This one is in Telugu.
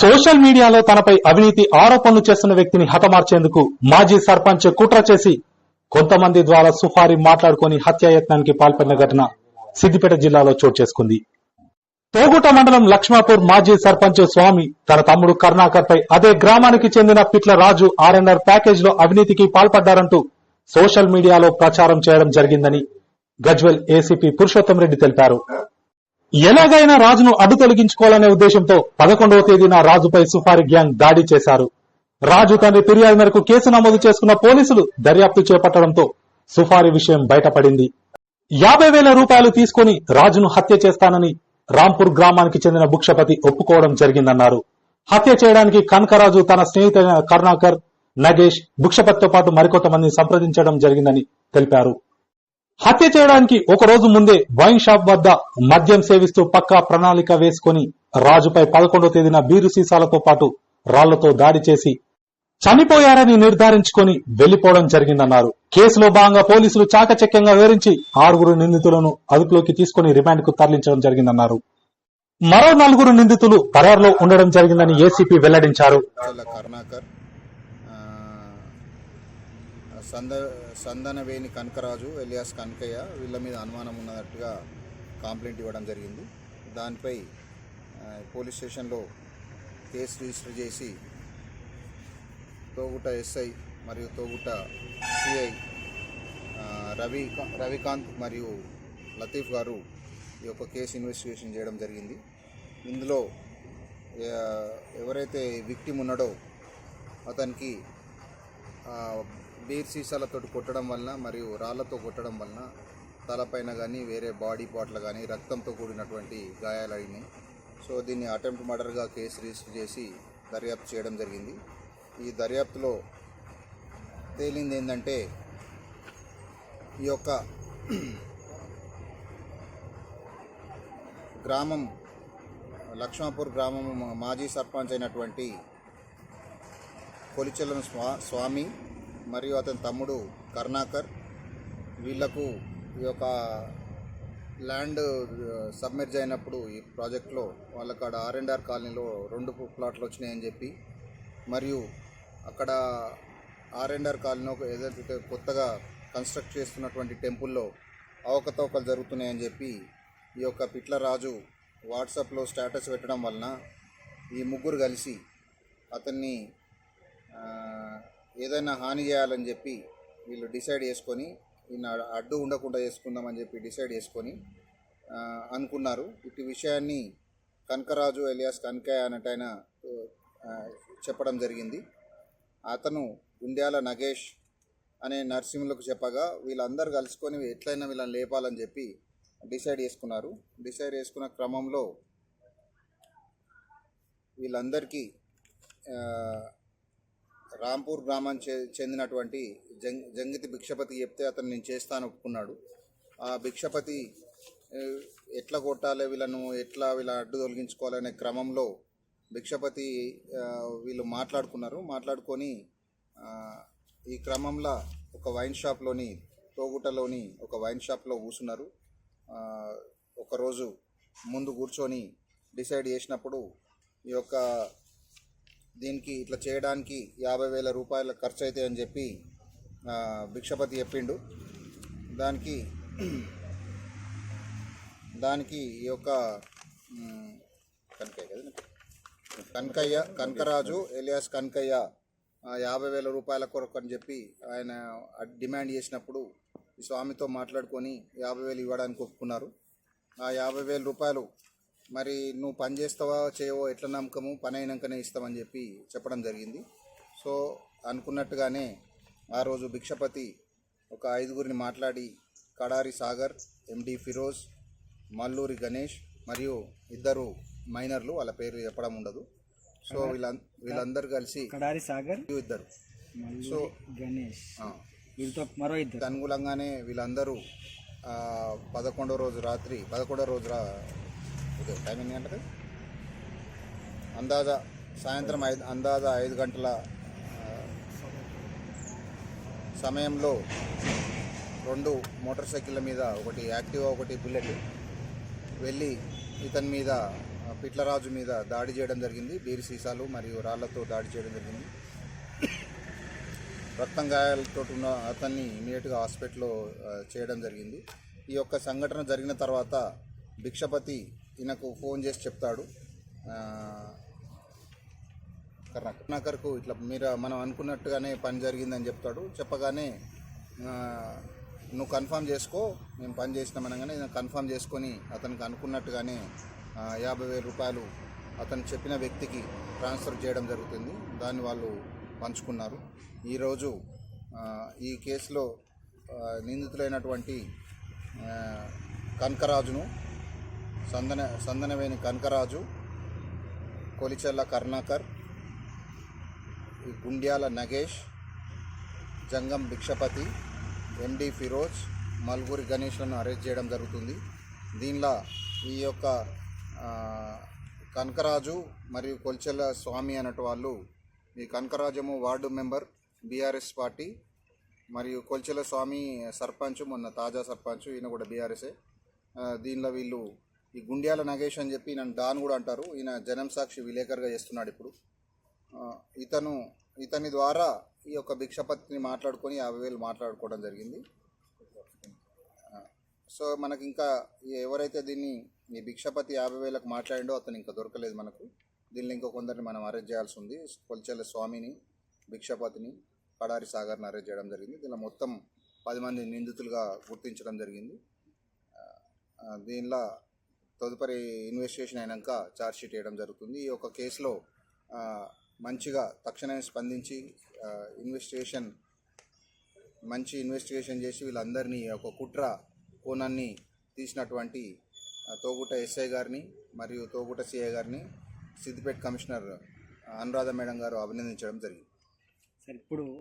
సోషల్ మీడియాలో తనపై అవినీతి ఆరోపణలు చేస్తున్న వ్యక్తిని హతమార్చేందుకు మాజీ సర్పంచ్ కుట్ర చేసి కొంతమంది ద్వారా సుఫారి మాట్లాడుకొని హత్యాయత్నానికి పాల్పడిన ఘటన సిద్దిపేట జిల్లాలో చోటు చేసుకుంది. తోగుట మండలం లక్ష్మాపూర్ మాజీ సర్పంచ్ స్వామి తన తమ్ముడు కర్ణాకర్ పై అదే గ్రామానికి చెందిన పిట్ల రాజు ఆర్ఎన్ఆర్ ప్యాకేజ్లో అవినీతికి పాల్పడ్డారంటూ సోషల్ మీడియాలో ప్రచారం చేయడం జరిగిందని గజ్వెల్ ఏసీపీ పురుషోత్తం రెడ్డి తెలిపారు. ఎలాగైనా రాజును అడ్డు తొలగించుకోవాలనే ఉద్దేశంతో పదకొండవ తేదీన రాజుపై సుఫారి గ్యాంగ్ దాడి చేశారు. రాజు తండ్రి ఫిర్యాదు మేరకు కేసు నమోదు చేసుకున్న పోలీసులు దర్యాప్తు చేపట్టడంతో సుఫారీ విషయం బయటపడింది. యాభై వేల రూపాయలు తీసుకుని రాజును హత్య చేస్తానని రాంపూర్ గ్రామానికి చెందిన భుక్షపతి ఒప్పుకోవడం జరిగిందన్నారు. హత్య చేయడానికి కనకరాజు తన స్నేహితుడైన కరుణాకర్ నగేష్ భుక్షపతితో పాటు మరికొంతమందిని సంప్రదించడం జరిగిందని తెలిపారు. హత్య చేయడానికి ఒక రోజు ముందే వైన్ షాప్ వద్ద మద్యం సేవిస్తూ పక్కా ప్రణాళిక వేసుకుని రాజుపై పదకొండో తేదీన బీరు సీసాలతో పాటు రాళ్ళతో దాడి చేసి చనిపోయారని నిర్ధారించుకొని వెళ్ళిపోవడం జరిగిందన్నారు. కేసులో భాగంగా పోలీసులు చాకచక్యంగా వివరించి ఆరుగురు నిందితులను అదుపులోకి తీసుకుని రిమాండ్కు తరలించడం జరిగిందన్నారు. మరో నలుగురు నిందితులు పరారులో ఉండడం జరిగిందని ఏసీపీ వెల్లడించారు. కరుణాకర్ సంద సందనవేణి కనకరాజు ఎలియాస్ కనకయ్య వీళ్ళ మీద అనుమానం ఉన్నట్టుగా కంప్లైంట్ ఇవ్వడం జరిగింది. దానిపై పోలీస్ స్టేషన్లో కేసు రిజిస్టర్ చేసి తోగుట ఎస్ఐ మరియు తోగుట సిఐ రవి రవికాంత్ మరియు లతీఫ్ గారు ఈ యొక్క కేసు ఇన్వెస్టిగేషన్ చేయడం జరిగింది. ఇందులో ఎవరైతే విక్టిమ్ ఉన్నాడో అతనికి బీర్ సీసాలతో కొట్టడం వలన మరియు రాళ్ళతో కొట్టడం వలన తలపైన కానీ వేరే బాడీ పార్ట్లు కానీ రక్తంతో కూడినటువంటి గాయాలు అయినాయి. సో దీన్ని అటెంప్ట్ మర్డర్గా కేసు రిజిస్టర్ చేసి దర్యాప్తు చేయడం జరిగింది. ఈ దర్యాప్తులో తేలింది ఏంటంటే ఈ యొక్క గ్రామం లక్ష్మాపూర్ గ్రామం మాజీ సర్పంచ్ అయినటువంటి కొలిచెల్లను స్వా స్వామి మరియు అతని తమ్ముడు కర్ణాకర్ వీళ్ళకు ఈ యొక్క ల్యాండ్ సబ్మెర్జ్ అయినప్పుడు ఈ ప్రాజెక్ట్లో వాళ్ళకి అక్కడ ఆర్ అండ్ ఆర్ కాలనీలో రెండు ప్లాట్లు వచ్చినాయని చెప్పి మరియు అక్కడ ఆర్ అండ్ ఆర్ కాలనీలో ఒక ఏదైతే కొత్తగా కన్స్ట్రక్ట్ చేస్తున్నటువంటి టెంపుల్లో అవకతవకలు జరుగుతున్నాయని చెప్పి ఈ యొక్క పిట్ల రాజు వాట్సాప్లో స్టేటస్ పెట్టడం వలన ఈ ముగ్గురు కలిసి అతన్ని ఏదైనా హాని చేయాలని చెప్పి వీళ్ళు డిసైడ్ చేసుకొని ఈయన అడ్డు ఉండకుండా చేసుకుందామని చెప్పి డిసైడ్ చేసుకొని అనుకున్నారు. ఇటు విషయాన్ని కనకరాజు ఎలియాస్ కనకయ్య అన్నట్టు చెప్పడం జరిగింది. అతను గుండ్యాల నగేష్ అనే నర్సింహులకు చెప్పగా వీళ్ళందరూ కలుసుకొని ఎట్లయినా వీళ్ళని లేపాలని చెప్పి డిసైడ్ చేసుకున్నారు. డిసైడ్ చేసుకున్న క్రమంలో వీళ్ళందరికీ రాంపూర్ గ్రామం చె- చెందినటువంటి జంగ్ జంగితి భిక్షపతి చెప్తే అతను నేను చేస్తాను ఒప్పుకున్నాడు ఆ భిక్షపతి ఎట్లా కొట్టాలి వీళ్ళను ఎట్లా వీళ్ళ అడ్డు తొలగించుకోవాలనే క్రమంలో భిక్షపతి వీళ్ళు మాట్లాడుకున్నారు. మాట్లాడుకొని ఈ క్రమంలో ఒక వైన్ షాప్లోని తోగుటలోని ఒక వైన్ షాప్లో కూర్చున్నారు. ఒకరోజు ముందు కూర్చొని డిసైడ్ చేసినప్పుడు ఈ యొక్క దీనికి ఇట్లా చేయడానికి యాభై వేల రూపాయల ఖర్చు అవుతాయి అని చెప్పి భిక్షపతి చెప్పిండు. దానికి దానికి ఈ యొక్క కనకయ్య కదా కనకయ్య కనకరాజు ఎలియాస్ కనకయ్య యాభై వేల రూపాయల కొరకు అని చెప్పి ఆయన డిమాండ్ చేసినప్పుడు స్వామితో మాట్లాడుకొని యాభై వేలు ఇవ్వడానికి ఒప్పుకున్నారు. ఆ యాభై వేల రూపాయలు మరి నువ్వు పని చేస్తావా చేయవో ఎట్లా నమ్మకము పని అయినాకనే ఇస్తామని చెప్పి చెప్పడం జరిగింది. సో అనుకున్నట్టుగానే ఆ రోజు భిక్షపతి ఒక ఐదుగురిని మాట్లాడి కడారి సాగర్ ఎండి ఫిరోజ్ మల్లూరి గణేష్ మరియు ఇద్దరు మైనర్లు వాళ్ళ పేరు చెప్పడం ఉండదు. సో వీళ్ళ వీళ్ళందరూ కలిసి కడారి సాగర్ ఇద్దరు. సో గణేష్ వీళ్ళతో మరో ఇద్దరు. అనుకూలంగానే వీళ్ళందరూ పదకొండో రోజు రాత్రి పదకొండో రోజు రా టైం ఎన్ని గంటలకు? అందాజ సాయంత్రం ఐదు అందాజ ఐదు గంటల సమయంలో రెండు మోటార్ సైకిళ్ళ మీద ఒకటి యాక్టివా ఒకటి బుల్లెట్ వెళ్ళి ఇతని మీద పిట్లరాజు మీద దాడి చేయడం జరిగింది. బీరి సీసాలు మరియు రాళ్ళతో దాడి చేయడం జరిగింది. రక్తం గాయాలతో ఉన్న అతన్ని ఇమీడియట్గా హాస్పిటల్లో చేయడం జరిగింది. ఈ యొక్క సంఘటన జరిగిన తర్వాత భిక్షపతి ఈయనకు ఫోన్ చేసి చెప్తాడు. కర్ణాకర్కు ఇట్లా మీరు మనం అనుకున్నట్టుగానే పని జరిగిందని చెప్తాడు. చెప్పగానే నువ్వు కన్ఫర్మ్ చేసుకో మేము పని చేసినాం అనగానే కన్ఫర్మ్ చేసుకొని అతనికి అనుకున్నట్టుగానే యాభై వేల రూపాయలు అతను చెప్పిన వ్యక్తికి ట్రాన్స్ఫర్ చేయడం జరుగుతుంది. దాన్ని వాళ్ళు పంచుకున్నారు. ఈరోజు ఈ కేసులో నిందితులైనటువంటి కనకరాజును సందన సందనవేని కనకరాజు కొలిచెల్ల కర్ణాకర్ ఈ గుండ్యాల నగేష్ జంగం భిక్షపతి ఎండి ఫిరోజ్ మల్గూరి గణేష్లను అరెస్ట్ చేయడం జరుగుతుంది. దీనిలో ఈ యొక్క కనకరాజు మరియు కొల్చెల్ల స్వామి అన్నట్టు వాళ్ళు ఈ Kanakarajamu ward member BRS party మరియు కొల్చెల స్వామి సర్పంచ్ మొన్న తాజా సర్పంచ్ ఈయన కూడా బీఆర్ఎస్ఏ. దీనిలో వీళ్ళు ఈ గుండ్యాల నగేష్ అని చెప్పి నన్ను డాన్ కూడా అంటారు. ఈయన జనం సాక్షి విలేకరుగా చేస్తున్నాడు ఇప్పుడు. ఇతను ఇతని ద్వారా ఈ యొక్క భిక్షపతిని మాట్లాడుకొని యాభై వేలు మాట్లాడుకోవడం జరిగింది. సో మనకి ఇంకా ఎవరైతే దీన్ని ఈ భిక్షపతి యాభై వేలకు మాట్లాడిండో అతను ఇంకా దొరకలేదు మనకు. దీనిలో ఇంకో కొందరిని మనం అరెస్ట్ చేయాల్సి ఉంది. కొల్చెల స్వామిని భిక్షపతిని పడారి సాగర్ని అరెస్ట్ చేయడం జరిగింది. దీనిలో మొత్తం పది మంది నిందితులుగా గుర్తించడం జరిగింది. దీనిలో తదుపరి ఇన్వెస్టిగేషన్ అయినాక ఛార్జ్షీట్ వేయడం జరుగుతుంది. ఈ యొక్క కేసులో మంచిగా తక్షణమే స్పందించి ఇన్వెస్టిగేషన్ మంచి ఇన్వెస్టిగేషన్ చేసి వీళ్ళందరినీ ఒక కుట్ర కోణాన్ని తీసినటువంటి తోగుట ఎస్ఐ గారిని మరియు తోగుట సిఐ గారిని సిద్దిపేట కమిషనర్ అనురాధ మేడం గారు అభినందించడం జరిగింది. సార్ ఇప్పుడు